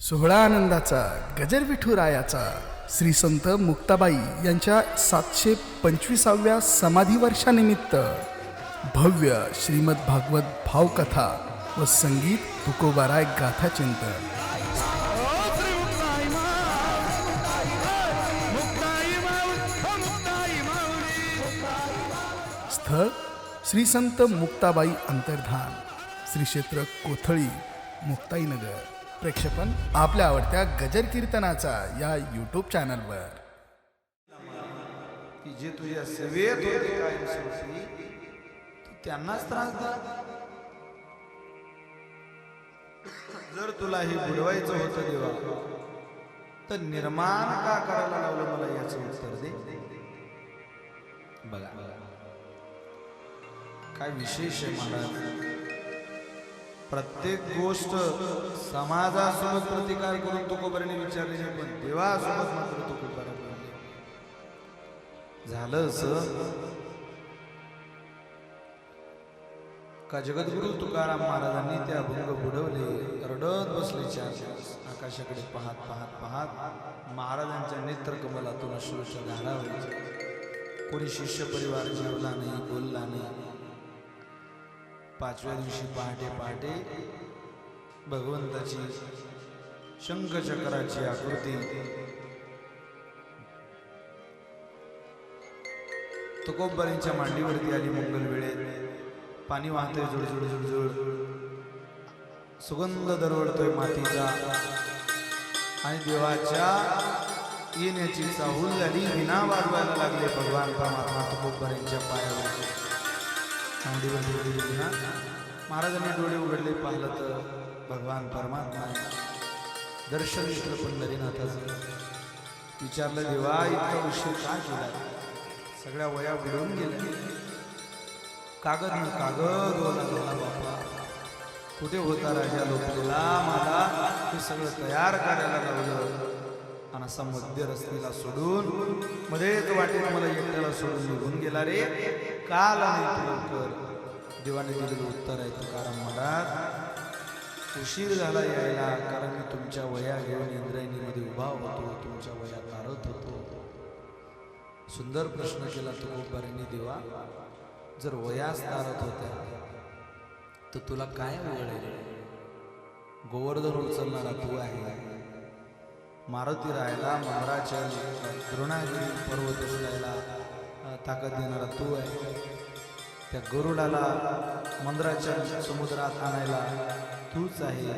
सोहळा आनंदाचा गजर विठुरायाचा श्री संत मुक्ताबाई यांच्या सातशे पंचवीसाव्या समाधी वर्षानिमित्त भव्य श्रीमद भागवत भावकथा व संगीत तुकोबाराय गाथा चिंतन स्थळ श्री संत मुक्ताबाई अंतर्धान श्री क्षेत्र कोथळी मुक्ताईनगर. प्रेक्षपण आपल्या आवडत्या गजर कीर्तनाचा या यूट्यूब चॅनलवर की जे तुझ्या सेवेत होते कायमस्वरूपी तू त्यांनाच त्रास द्या जर तुला हे बुडवायचं होतं देवा तर निर्माण का करायला लावलं मला याचं उत्तर दे? बघा. काय विशेष आहे महाराज? प्रत्येक गोष्ट समाजासोबत प्रतिकार करून तुकोबऱ्याने विचारली नाही पण देवासोबत मात्र तुकोबऱ्या बोलले झालं असं? का जगद्गुरु तुकाराम महाराजांनी ते अभंग बुडवले रडत बसले चार आकाशाकडे पाहत पाहत पाहत महाराजांच्या नेत्र कमलातून अश्रूच्या धारा व्हायच्या कोणी शिष्य परिवार जेवला नाही बोलला नाही पाचव्या दिवशी पहाटे पहाटे भगवंताची शंखचक्राची आकृती. तुकोबारींच्या मांडीवरती आली मंगल वेळेत पाणी वाहतोय जुळजुळ जुळजुळ सुगंध दरवळतोय मातीचा. आणि देवाच्या येण्याची चाहूल झाली. विना वाढवायला लागले भगवान परमात्मा तुकोबारींच्या पायावर. चांगली उडी दिली महाराजांनी डोळे उघडले पाहिलं तर भगवान परमात्मा दर्शन घेतलं पंढरीनाथाचं विचारलं देवा इतका उशीर का केला? सगळ्या वया बुडून गेल्या. कागद न कागद ओला बापा. कुठे होता राजा लोकलेला? मला हे सगळं तयार करायला लावलं. आणि असा मध्य रस्त्याला सोडून मध्येच वाटेत मला एकट्याला सोडून निघून गेला रे. काल नाही लवकर देवाने दिलेलं उत्तर आहे तुकाराम महाराज उशीर झाला यायला कारण मी तुमच्या वया घेऊन इंद्रायणीमध्ये उभा होतो तुमच्या वया तारत होतो. सुंदर प्रश्न केला तुकोबारीने देवा जर वयास तारत होत्या तर तुला काय वळेल गोवर्धन उचलणारा तू आहे. मारुती राहायला महाराज द्रोणागिरी पर्वत उचलायला ताकद देणारा तू आहे. त्या गरुडाला मंदराच्या समुद्रात आणायला तूच आहे.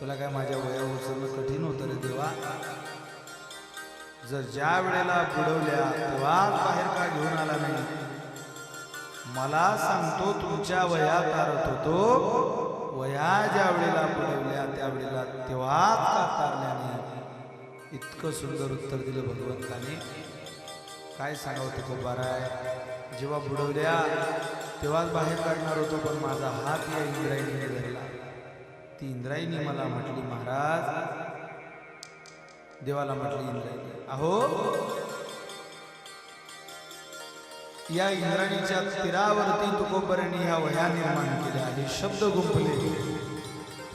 तुला काय माझ्या वया उचलणं कठीण होतं रे देवा? जर ज्या वेळेला बुडवल्या तेव्हा बाहेर का घेऊन आला नाही? मला सांगतो तुमच्या वया तारत होतो. वया ज्या वेळेला बुडवल्या त्यावेळेला तेव्हाच का तारल्या नाही? इतकं सुंदर उत्तर दिलं भगवंताने. काय सांगावं तुको बाराय? जेव्हा बुडवल्या तेव्हाच बाहेर काढणार होतो पण माझा हात या इंद्रायणीने धरला ती इंद्रायणी मला म्हटली महाराज देवाला म्हटली इंद्रायणी अहो या इंद्राणीच्या तीरावरती तुकोबरांनी ह्या वया निर्माण केल्या हे शब्द गुंपले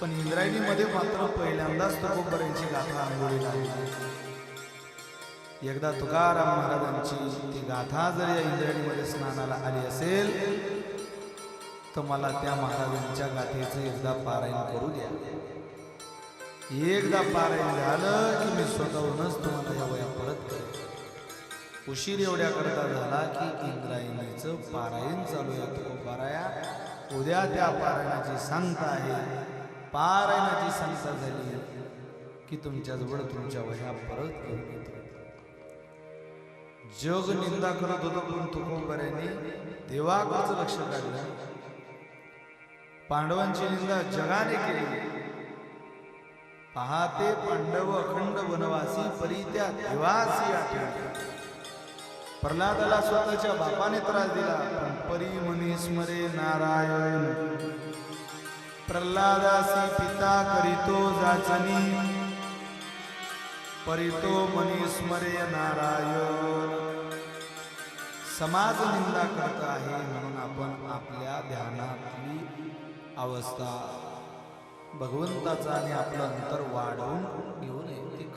पण इंद्रायणीमध्ये मात्र पहिल्यांदाच तुकोबऱ्यांची गाथा आंघोळीला आली एकदा तुकाराम महाराजांची ती गाथा जर या इंद्रायणीमध्ये स्नानाला आली असेल तर मला त्या महाराजांच्या गाथेचं एकदा पारायण करू द्या. एकदा पारायण झालं की मी स्वतःहूनच तुम्हाला या वया परत करेन. उशीर एवढ्या करता झाला की इंद्रायणीचं पारायण चालू आहे. तो पाराया उद्या त्या पारायणाची सांगता आहे. पार पारायणाची सांगता झाली की तुमच्याजवळ तुमच्या वह्या परत घेऊन येतो. जग निंदा करत होतो पण तुकोबऱ्याने देवाकडचं लक्ष काढलं. पांडवांची निंदा जगाने केली. पहाते पांडव अखंड वनवासी परी त्या देवासी आठवले प्रल्हादाला स्वतःच्या बापाने त्रास दिला पण परी मनी स्मरे नारायण. प्रल्हादासी पिता करीतो जाचनी परितो मनी नारायण. समाज निंदा करत आहे म्हणून आपण आपल्या ध्यानातली अवस्था भगवंताचा आणि आपलं अंतर वाढवून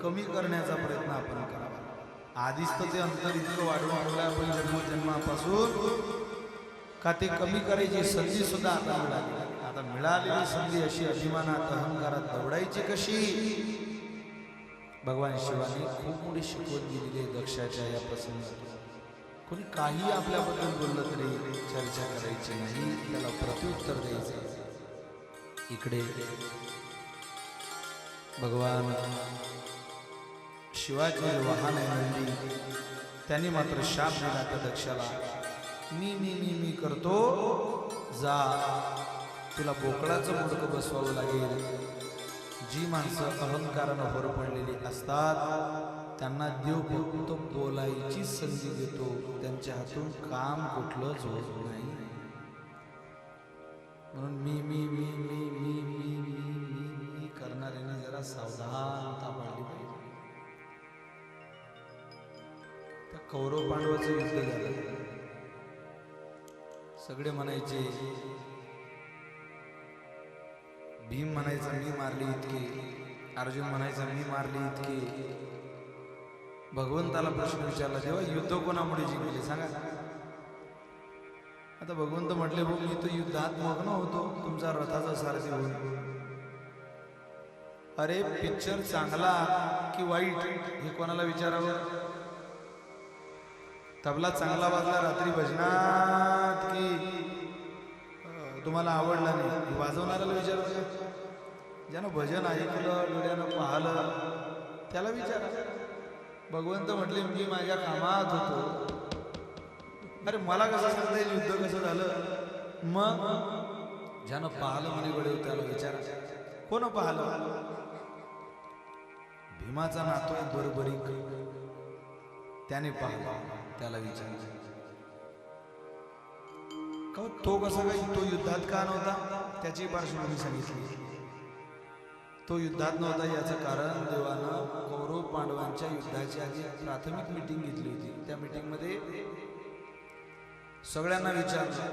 कमी करण्याचा प्रयत्न आपण करावा. आधीच तर ते अंतर इतकं वाढवून ठेवलं आपण जन्मजन्मापासून का ते कमी करायची संधी सुद्धा आता मिळाली आता मिळालेली संधी अशी अभिमानात अहंकारात दौडायची कशी? भगवान शिवाने खूप मोठी शिकवण दिलेली आहे दक्षाच्या या प्रसंगात कोणी काही आपल्याबद्दल बोललं तरी चर्चा करायची नाही त्याला प्रत्युत्तर द्यायचं इकडे भगवान शिवाजी वाहन आहे त्यांनी मात्र शाप दिला त्या दक्षाला. मी मी मी मी करतो. जा. तुला बोकळाचं मुडकं बसवावं लागेल. जी माणसं अहंकारानं भर पडलेली असतात त्यांना देव फक्त बोलायची संधी देतो. त्यांच्या हातून काम कुठलंच झोप नाही. म्हणून मी मी मी मी मी मी मी मी मी करणाऱ्यांना जरा सावधानता पाळली पाहिजे. त्या कौरव पांडवाचं युद्ध झालं. सगळे म्हणायचे भीम म्हणायचा मी मारली इतकी. अर्जुन म्हणायचा मी मारली इतकी. भगवंताला प्रश्न विचारला तेव्हा युद्ध कोणामुळे जिंकले? सांगा. आता भगवंत म्हटले भाऊ मी तर युद्धात मग्न होतो. तुमचा रथाचा सारथी होऊन अरे पिक्चर चांगला की वाईट? हे कोणाला विचारावं? तबला चांगला वाजला रात्री भजनात की तुम्हाला आवडला नाही. हे वाजवणाऱ्याला विचारायचं ज्यानं भजन ऐकलं डोळ्यानं पाहिलं त्याला विचारा. भगवंत म्हटले मी माझ्या कामात होतो. अरे मला कसं सांगता येईल? युद्ध कसं झालं? मग? ज्यानं पाहिलं म्हणे गडे त्याला विचारा. कोण पाहिलं? भीमाचा नातो आहे त्याने पाहिलं त्याला विचार का हो, तो कसा काही? तो युद्धात का नव्हता? त्याची पार्श्वभूमी सांगितली. तो युद्धात नव्हता याचं कारण देवानं कौरव पांडवांच्या युद्धाची आधी प्राथमिक मिटिंग घेतली होती. त्या मिटिंगमध्ये सगळ्यांना विचारलं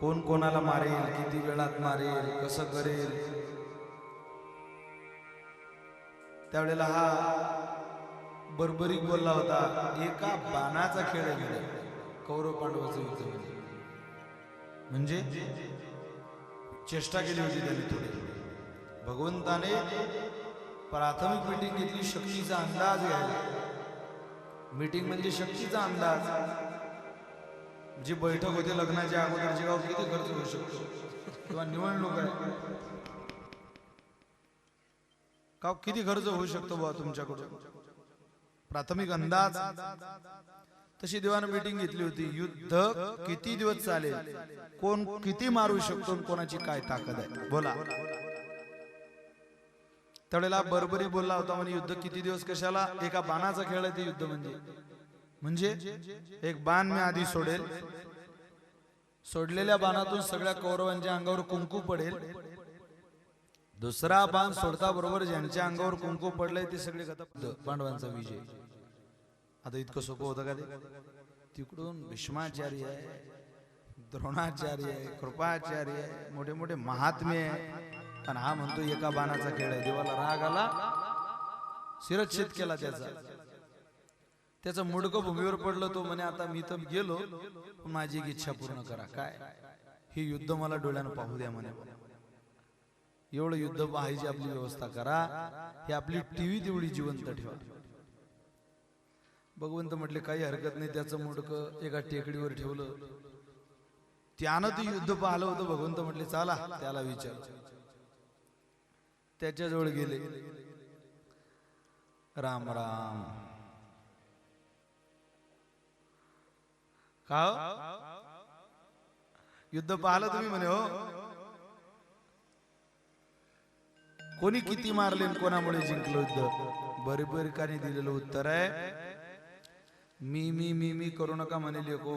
कोण कोणाला मारेल किती वेळात मारेल कसं करेल? त्यावेळेला हा बरबरीक बोलला होता एका बाणाचा खेळ आहे. कौरव पांडवाचं युद्ध म्हणजे म्हणजे चेष्टा केली होती त्यांनी थोडी. भगवंताने प्राथमिक मीटिंग घेतली शक्तीचा अंदाज घ्यायला. मीटिंग म्हणजे शक्तीचा अंदाज. जी बैठक होते लग्नाच्या अगोदर जेव्हा किती खर्च होऊ शकतो. किंवा निवडणूक आहे. का किती खर्च होऊ शकतो बुवा तुमच्याकडून? प्राथमिक अंदाज. तशी देवानं मीटिंग घेतली होती. युद्ध किती दिवस चालेल? कोण किती मारू शकतो कोणाची काय ताकद आहे? बोला. त्यावेळेला बरोबरी बोलला होता म्हणजे युद्ध किती दिवस कशाला? एका बाणाचा खेळ आहे ते युद्ध म्हणजे. म्हणजे? एक बाण मी आधी सोडेल. सोडलेल्या बाणातून सगळ्या कौरवांच्या अंगावर कुंकू पडेल. दुसरा बाण सोडता बरोबर ज्यांच्या अंगावर कुंकू पडलंय ते सगळे पांडवांचा विजय. आता इतकं सोपं होतं का ते? तिकडून भीष्माचार्य आहे द्रोणाचार्य आहे कृपाचार्य आहे मोठे मोठे महात्मे आहे. आणि हा म्हणतो एका बाणाचा खेळ आहे. देवाला राग आला शिरच्छेद केला त्याचा. त्याचं मुडकं भूमीवर पडलं तो म्हणे आता मी तर गेलो पण माझी एक इच्छा पूर्ण करा. काय? हे युद्ध मला डोळ्यानं पाहू द्या म्हणे. एवढं युद्ध पाहायची आपली व्यवस्था करा. ही आपली टीव्ही तेवढी जिवंत ठेवा. भगवंत म्हटले काही हरकत नाही. त्याचं मुडकं एका टेकडीवर ठेवलं. त्यानं ते युद्ध पाहिलं होतं. भगवंत म्हटले चाला त्याला विचार. त्याच्याजवळ गेले. राम राम. का हो? युद्ध पाहिलं तुम्ही म्हणे हो? कोणी किती मारले कोणामुळे जिंकलं युद्ध? बरेबरकाने दिलेलं उत्तर आहे. मी मी मी मी करू नका म्हणे लेको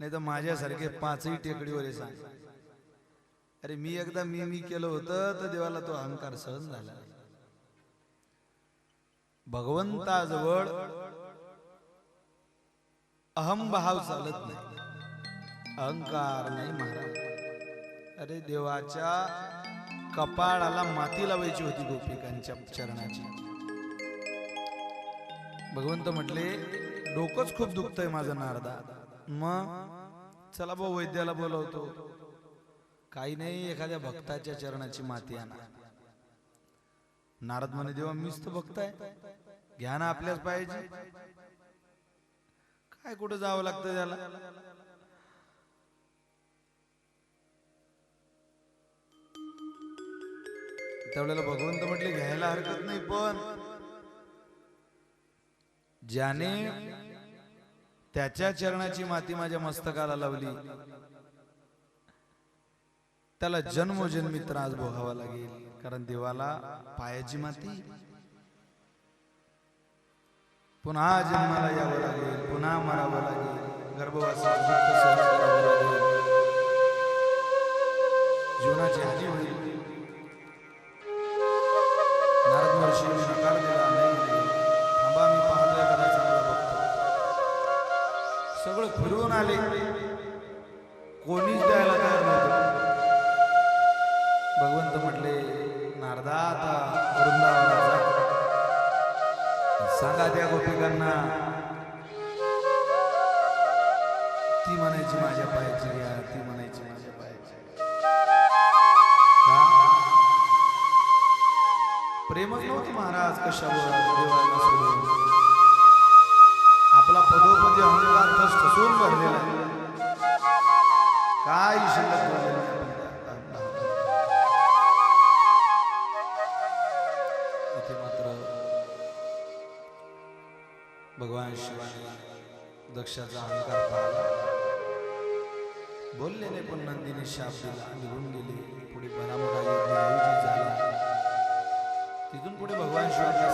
नाही तर माझ्यासारखे पाचही टेकडीवर सांग. अरे मी एकदा मी मी केलं होतं तर देवाला तो अहंकार सहन झाला. भगवंताजवळ अहमभाव चालत नाही. अहंकार नाही महाराज. अरे देवाच्या कपाळाला माती लावायची होती गोपिकांच्या चरणाची. भगवंत म्हटले डोकंच खूप दुखतंय माझं नारदा. मग चला भाऊ वैद्याला बोलवतो. काही नाही एखाद्या भक्ताच्या चरणाची माती आणा. नारद म्हणे देवा मीच तर भक्त आहे घ्या ना आपल्याच पाहिजे काय कुठं जावं लागतं त्याला? त्यावेळेला भगवंत म्हटले घ्यायला हरकत नाही पण ज्याने त्याच्या चरणाची माती माझ्या मस्तकाला लावली. त्याला जन्मोजन्मी त्रास भोगावा लागेल कारण देवाला पायाची माती. पुन्हा जन्माला यावं लागेल पुन्हा मरावं लागेल गर्भवासात जीवनाची हानी होईल. नारद महर्षी नकार फिरवून आले. कोणीच द्यायला तयार नव्हतं. भगवंत म्हटले नारदा आता वृंदावनाचा सांगा त्या गोपिकांना. ती म्हणायची माझ्या पायाची घ्या ती म्हणायची माझ्या पायाची प्रेमच नव्हती महाराज कशावर देवाला सोडून. आपला पदोपदी अहंकार ठस ठसून भरलेला आहे. काय शिल्लक इथे मात्र भगवान शिवाने दक्षाचा अहंकार पाहिला. बोलले नाही पण नंदीने शाप दिला निघून गेले. पुढे बनामोडा यज्ञ आयोजित झाला. तिथून पुढे भगवान शिवाजी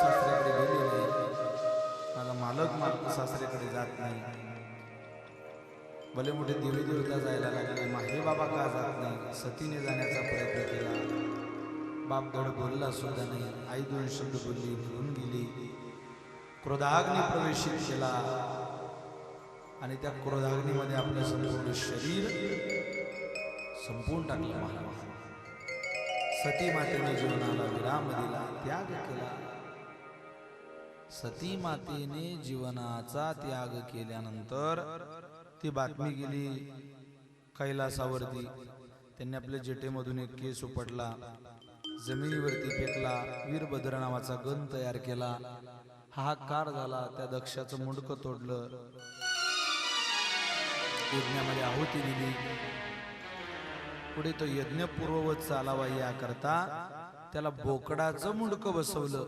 सासऱ्याकडे जात नाही. भले मोठे देवी देवता जायला लागले माहे बाबा का जात नाही? सतीने जाण्याचा प्रयत्न केला. बाप धड बोलला सुद्धा नाही. आई दोन शब्द बोलली निघून गेली. क्रोधाग्नी प्रवेशित केला. आणि त्या क्रोधाग्नीमध्ये आपलं संपूर्ण शरीर संपून टाकलं महाराज. सती मातेने जीवनाला विराम दिला त्याग केला. सती मातेने जीवनाचा त्याग केल्यानंतर ती बातमी गेली कैलासावरती. त्यांनी आपल्या जेटेमधून एक केस उपटला जमिनीवरती फेकला वीरभद्र नावाचा गण तयार केला. हाहाकार झाला त्या दक्षाचं मुंडकं तोडलं. यज्ञामध्ये आहुती दिली. पुढे तो यज्ञ पूर्ववत चालावा याकरता त्याला बोकडाचं मुंडकं बसवलं.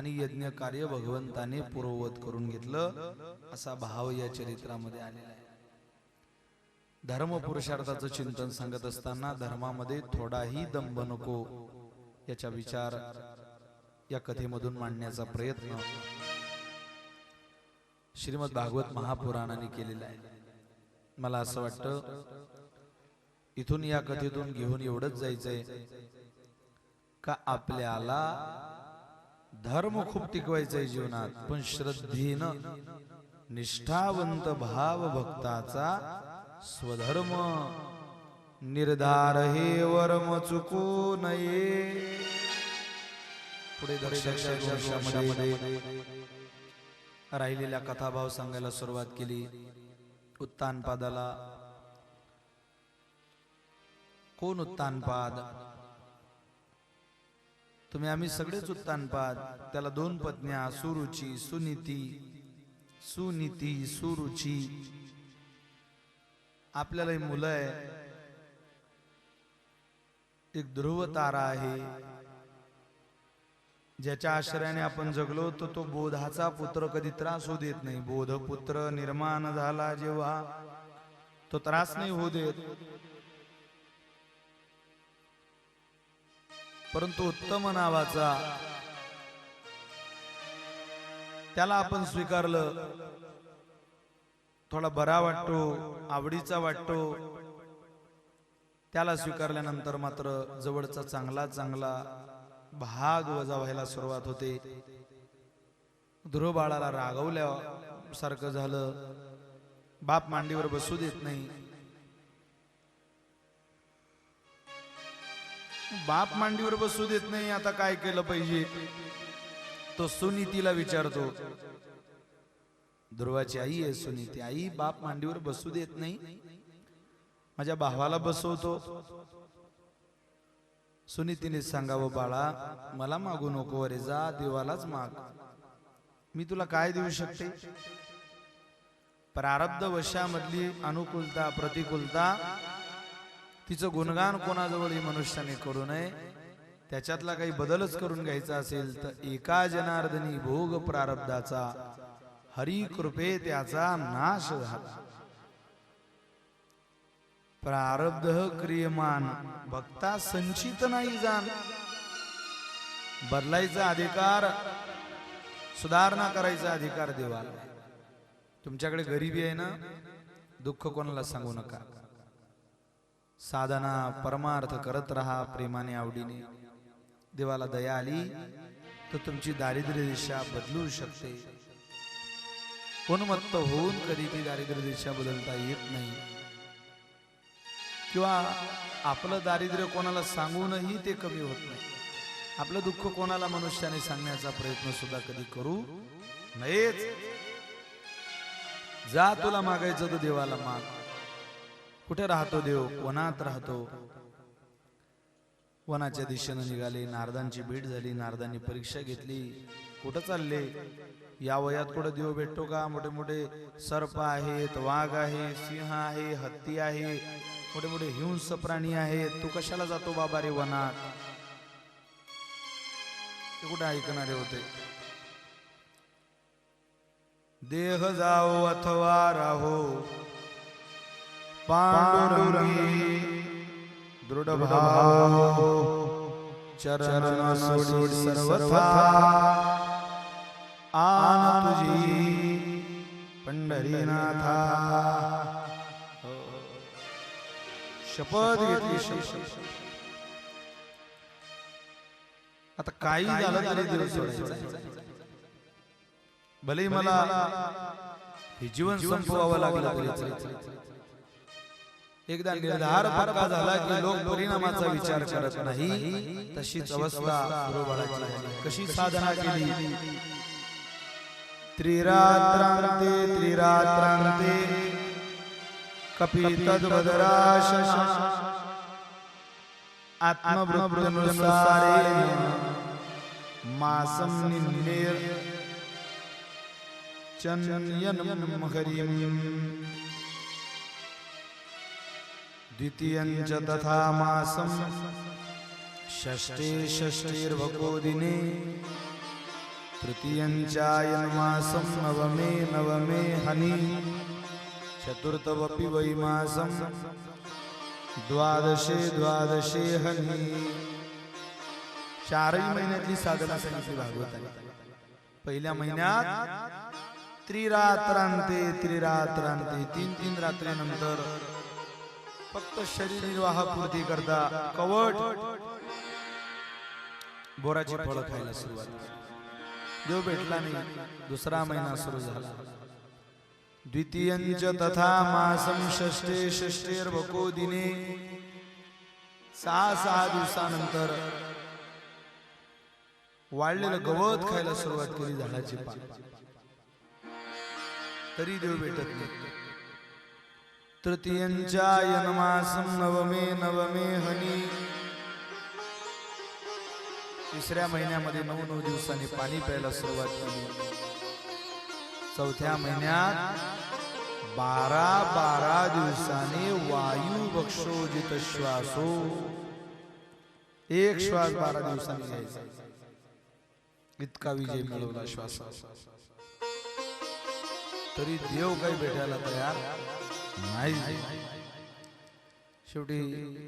आणि यज्ञ कार्य भगवंताने पूर्ववत करून घेतलं असा भाव या चरित्रामध्ये आलेला आहे. धर्म पुरुषार्थाचं चिंतन सांगत असताना धर्मामध्ये थोडाही दंभ नको याचा विचार या कथेमधून मांडण्याचा प्रयत्न श्रीमद भागवत महापुराणाने केलेला आहे. मला असं वाटतं इथून या कथेतून घेऊन एवढंच जायचंय का आपल्याला धर्म खूप टिकवायचा जीवनात. पण श्रद्धेनं निष्ठावंत भाव भक्ताचा स्वधर्म निर्धार हे वर्म चुकू नये पुढे राहिलेल्या कथाभाव सांगायला सुरुवात केली. उत्तानपादाला कोण उत्तानपाद? तुम्ही आम्ही सगळेच उत्तानपाद त्याला दोन पत्न्या सुरुची सुनीती सुनीती सुरुची. आपल्याला मुलं आहे. एक ध्रुव तारा आहे. ज्याच्या आश्रयाने आपण जगलो तर तो बोधाचा पुत्र कधी त्रास होऊ देत नाही. बोध पुत्र निर्माण झाला जेव्हा तो त्रास नाही होऊ देत. परंतु उत्तम नावाचा. त्याला आपण स्वीकारलं. थोडा बरा वाटतो आवडीचा वाटतो. त्याला स्वीकारल्यानंतर मात्र जवळचा चांगला चांगला भाग वजा व्हायला सुरुवात होते. ध्रुव बाळाला रागवल्यासारखं झालं. बाप मांडीवर बसू देत नाही. बाप मांडीवर बसू देत नाही आता काय केलं पाहिजे? तो सुनीतीला विचारतो ध्रुवाची आई आहे सुनीती आई बाप मांडीवर बसू देत नाही? माझ्या भावाला बसवतो. सुनीतीने सांगावं बाळा मला मागू नको अरे जा देवालाच माग. मी तुला काय देऊ शकते? प्रारब्ध वशामधली अनुकूलता प्रतिकूलता तिचं गुणगान कोणाजवळही मनुष्याने करू नये? त्याच्यातला काही बदलच करून घ्यायचा असेल तर एका जनार्दनी भोग प्रारब्धाचा हरी कृपे त्याचा नाश झाला. प्रारब्ध क्रियमान भक्ता संचित नाही जाण. बदलायचा अधिकार सुधारणा करायचा अधिकार देवाला. तुमच्याकडे गरिबी आहे ना? दुःख कोणाला सांगू नका. साधना परमार्थ करत राहा प्रेमाने आवडीने. देवाला दया आली तर तुमची दारिद्र्य दिशा बदलू शकते. उन्मत्त होऊन कधी ती दारिद्र्य दिशा बदलता येत नाही. किंवा आपलं दारिद्र्य कोणाला सांगूनही ते कमी होत नाही. आपलं दुःख कोणाला मनुष्याने सांगण्याचा प्रयत्न सुद्धा कधी करू नयेच. जा तुला मागायचं तर देवाला माग. कुठे राहतो देव? वनात राहतो. वनाच्या दिशेनं निघाले नारदांची भेट झाली नारदांनी परीक्षा घेतली. कुठं चालले? या वयात कुठं देव भेटतो का? मोठे मोठे सर्प आहेत वाघ आहे सिंह आहे हत्ती आहे. मोठे मोठे हिंस प्राणी आहेत. तू कशाला जातो बाबा रे वनात? ते कुठे ऐकणारे होते? देह जाओ अथवा राहो. पांडुरंगी दृढ भाव चरण सोडी सर्वथा। आन तुझी पंढरीनाथा। शपथ घेतली आता काही झालं तरी देव सोडायचा भले मला हे जीवन संपवावं लागलं. एकदा निर्धार पक्का झाला की लोक परिणामाचा विचार करत नाही तशीच अवस्था. कशी साधना केली? त्रिरात्रांते त्रिरात्रांते कपी तद्वदराश आत्मवृत्तनुसारे मासं निन्नेर चन्यनं हरिम् द्वितीयञ्च तथा मासं षष्ठे षष्ठेर्भको दिने तृतीयञ्चायन्मासं नवमे नवमे हनि। चतुर्थवपि वै मासं द्वादशे द्वादशे हनी। चारही महिन्यातली साधना सांगितली भागवताने। पहिल्या महिन्यात त्रिरात्रांते त्रिरात्रांते तीन तीन रात्रीनंतर फक्त शरीर निर्वाह पूर्ती करता. कवट. बोराची फळं खायला सुरुवात देव भेटला नाही. दुसरा महिना सुरू झाला. द्वितीयंच तथा मासम षष्टे षष्टेर भको दिने. सहा सहा दिवसानंतर वाढलेलं गवत खायला सुरुवात केली झाडाची पान. तरी देव भेटत नाही. तृतीयंच्या यनमासं नवमे नवमे हनी. तिसऱ्या महिन्यामध्ये नऊ नऊ दिवसांनी पाणी प्यायला सुरुवात केली. चौथ्या महिन्यात बारा बारा दिवसांनी वायू बक्षोजित श्वासो. एक श्वास बारा दिवसांनी घ्यायचा. इतका विजय मिळवला श्वास तरी देव काही भेटायला तयार नाही. शेवटी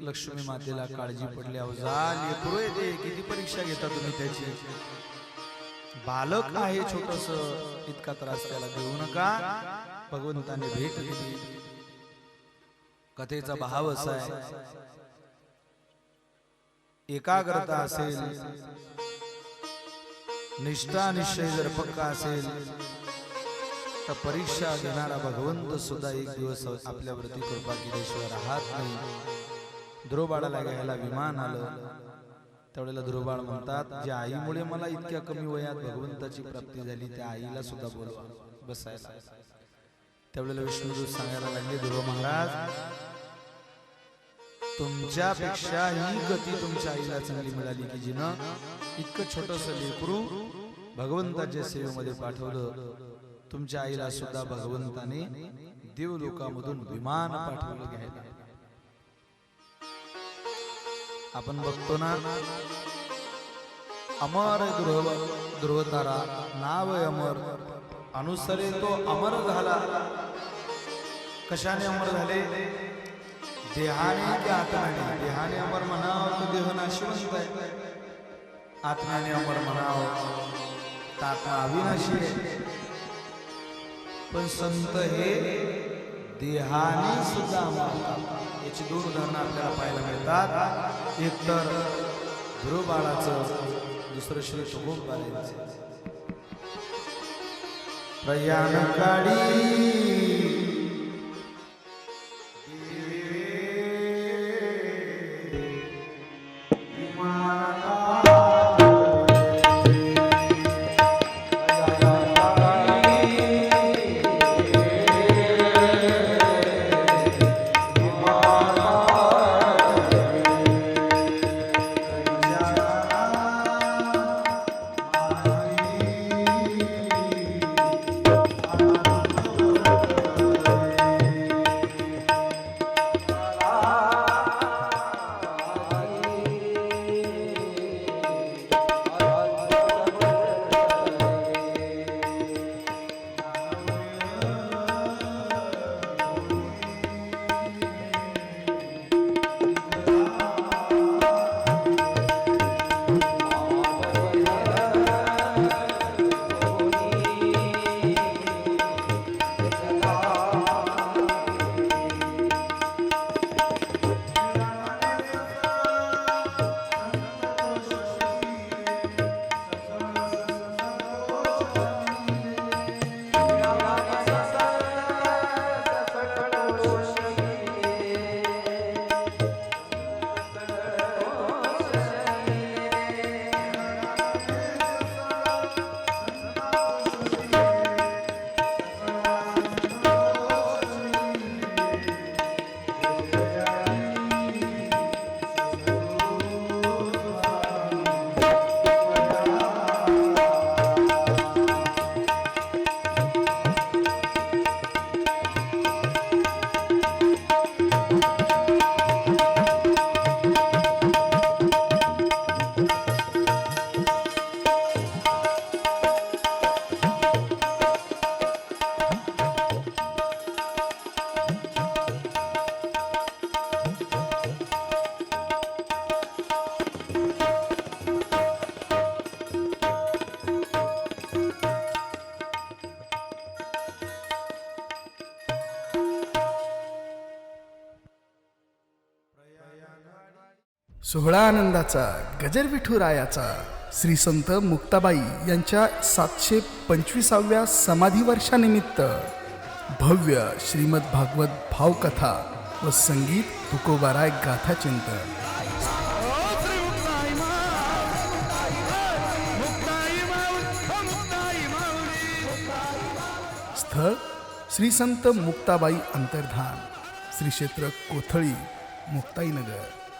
लक्ष्मी मातेला काळजी पडली. अहो जा किती परीक्षा घेता तुम्ही त्याची? बालक आहे छोटस. इतका त्रास त्याला देऊ नका. भगवंताने भेट दिली. कथेचा भाव असा आहे. एकाग्रता असेल. निष्ठा निश्चय जर पक्का असेल तर परीक्षा घेणारा भगवंत सुद्धा एक दिवस आपल्यावरती कृपा केल्याशिवाय राहत नाही. ध्रुबाळाला घ्यायला विमान आलं. त्यावेळेला ध्रुबाळ म्हणतात ज्या आईमुळे मला इतक्या कमी वयात भगवंताची प्राप्ती झाली त्या आईला सुद्धा बोलवा. बसायला. त्यावेळेला विष्णुदेव सांगायला लागले ध्रुव महाराज तुमच्यापेक्षा ही गती तुमच्या आईला चांगली मिळाली की जिनं इतकं छोटस लेकरू भगवंताच्या सेवेमध्ये पाठवलं. तुमच्या आईला सुद्धा भगवंताने देवलोकामधून विमान पाठवलं घ्यायला. आपण बघतो ना अमर ध्रुव ध्रुवतारा नाव अमर. अनुसरे तो अमर झाला. कशाने अमर झाले? देहाने की आत्म्याने. देहाने अमर म्हणावं तो देह नाशिवंत आहे. आत्म्याने अमर म्हणावं तात्मा आत्मा अविनाशी आहे. पण संत हे देहाने सुद्धा अमर याची दोन उदाहरणं आपल्याला पाहायला मिळतात. एक तर ध्रुव बाळाचं दुसरं श्री तुकोबारायांचं प्रयाण काळी सोहळा आनंदाचा गजर विठुरायाचा श्री संत मुक्ताबाई यांच्या सातशे पंचवीसाव्या समाधी वर्षानिमित्त भव्य श्रीमद भागवत भावकथा व संगीत तुकोबाराय गाथा चिंतन. स्थळ श्री संत मुक्ताबाई अंतर्धान श्री क्षेत्र कोथळी मुक्ताईनगर.